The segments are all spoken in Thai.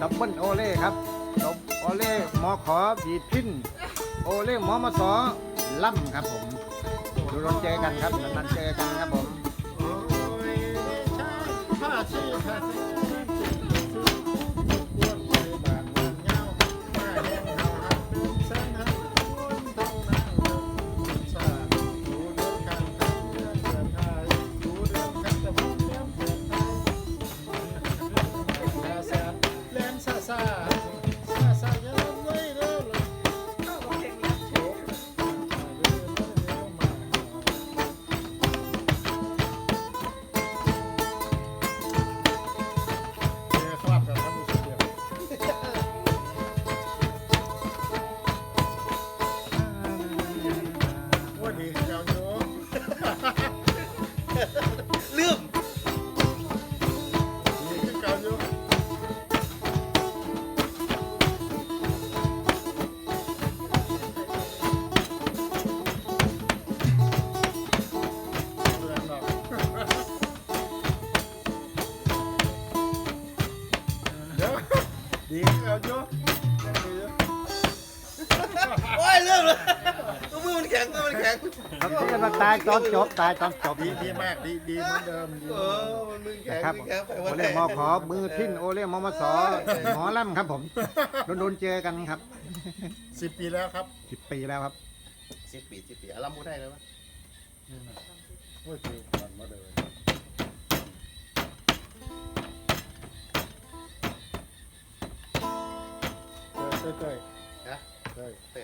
ดับเบิลโอเล่ครับดับโอเล่หมอขอบีดพินโอเล่หมอมาสอล่ำครับผมดูรถเจอกันครับนานๆเจอกันครับผม โอ้ยชาผ้าชา โยมดีโยมโอ้ยลืมเลยตัวมือมันแข็งตัวมันแข็งครับที่มาตายตอนจบตายตอนจบดีดีมากดีดีเหมือนเดิมดีเออมันมือแข็งนะครับมือแข็งไปโอวันเล่หมอขอมือพินโอเล่หมอมาสอหมอล่ำครับผมโดนๆเจอกันครับสิบปีแล้วครับสิบปีแล้วครับ สิบปีสิบปีอารัมพูดได้เลยวะโอ้ยปีก่อนมาเลยเต้ยเต้ยนะเต้ยเต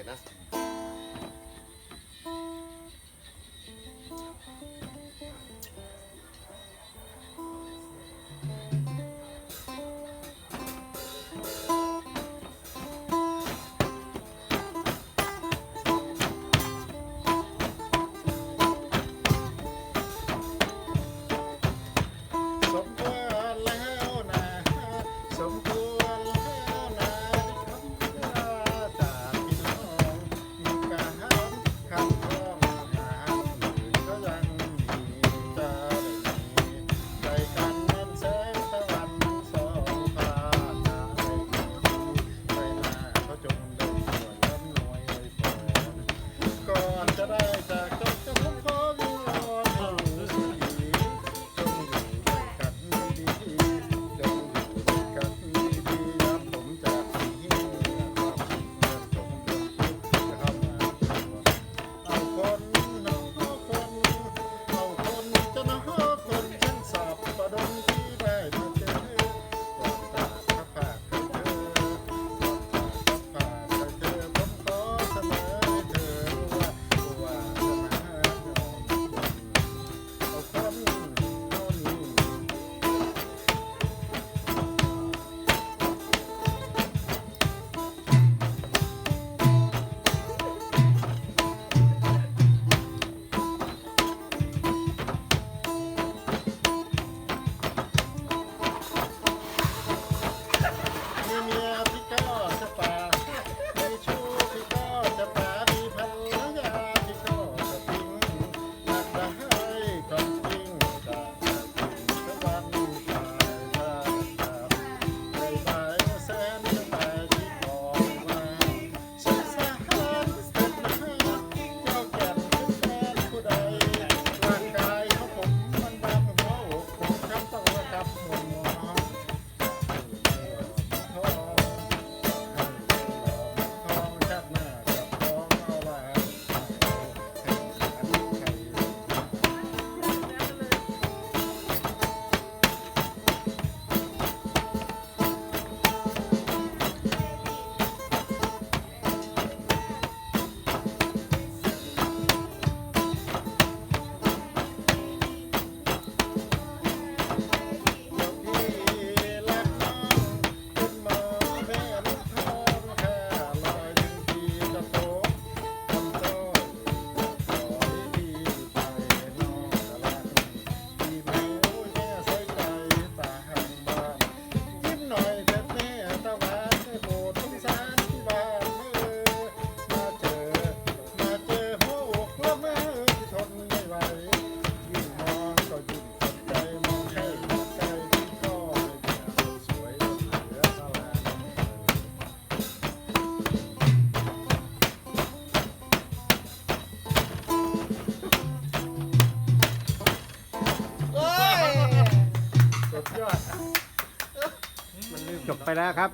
จบไปแล้วครับ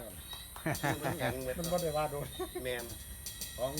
มันแข็งเว้ยมันบ่ได้ว่าโดน แมนของ